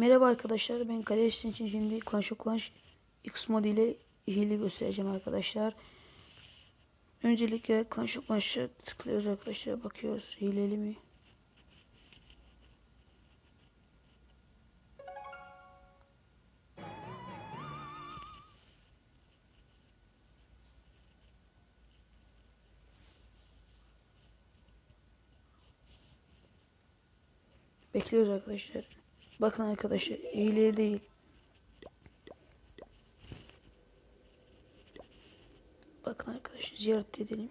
Merhaba arkadaşlar ben Kalesi için şimdi Clash of X mod ile hile göstereceğim arkadaşlar. Öncelikle Clash of tıklıyoruz arkadaşlar bakıyoruz hileli mi? Bekliyoruz arkadaşlar. Bakın arkadaşlar hile değil. Bakın arkadaşlar ziyaret edelim.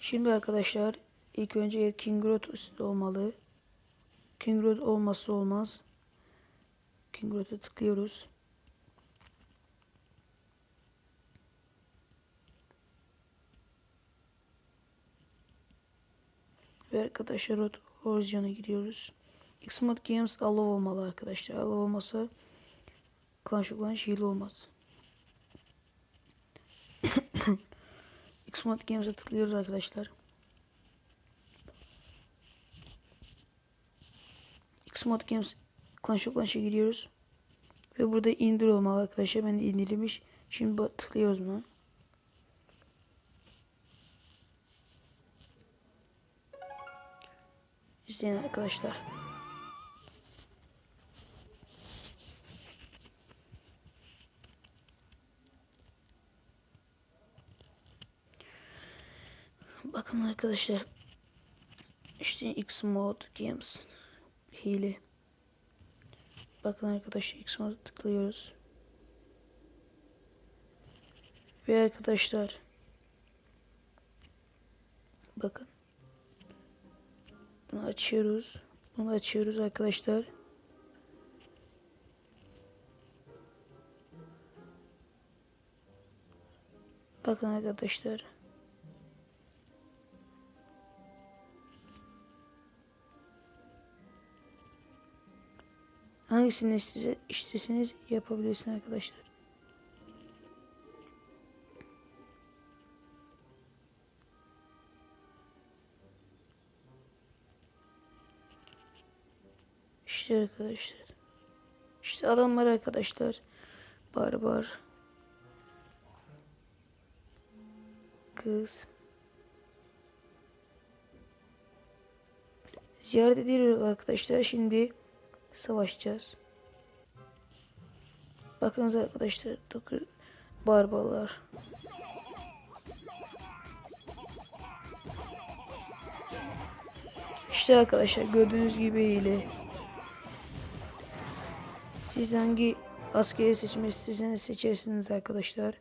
Şimdi arkadaşlar ilk önce King Road olmalı. King Road olmazsa olmaz. King Road'a tıklıyoruz. Ve arkadaşlar Road Horizon'a gidiyoruz. Xmod Games allow olmalı arkadaşlar. Allow olmasa Clash of Clans hile olmaz. Xmod Games'e tıklıyoruz arkadaşlar. Xmod Games Clash of Clans'a giriyoruz. Ve burada indir olmalı arkadaşlar. Ben indirilmiş. Şimdi tıklıyoruz buna. İzleyin arkadaşlar. Bakın arkadaşlar. İşte X mod games hile. Bakın arkadaşlar X mod tıklıyoruz. Ve arkadaşlar bakın bunu açıyoruz. Bunu açıyoruz arkadaşlar. Bakın arkadaşlar. Hangisini size isteseniz yapabilirsiniz arkadaşlar. İşte arkadaşlar. İşte adamlar arkadaşlar. Barbar. Kız. Ziyaret ediyoruz arkadaşlar. Şimdi savaşacağız. Bakınız arkadaşlar. Dokuz barbarlar. İşte arkadaşlar gördüğünüz gibi ile siz hangi askeri seçmek isterseniz seçersiniz arkadaşlar.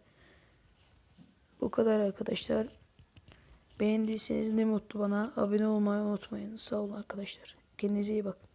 Bu kadar arkadaşlar. Beğendiyseniz ne mutlu bana. Abone olmayı unutmayın. Sağ olun arkadaşlar. Kendinize iyi bakın.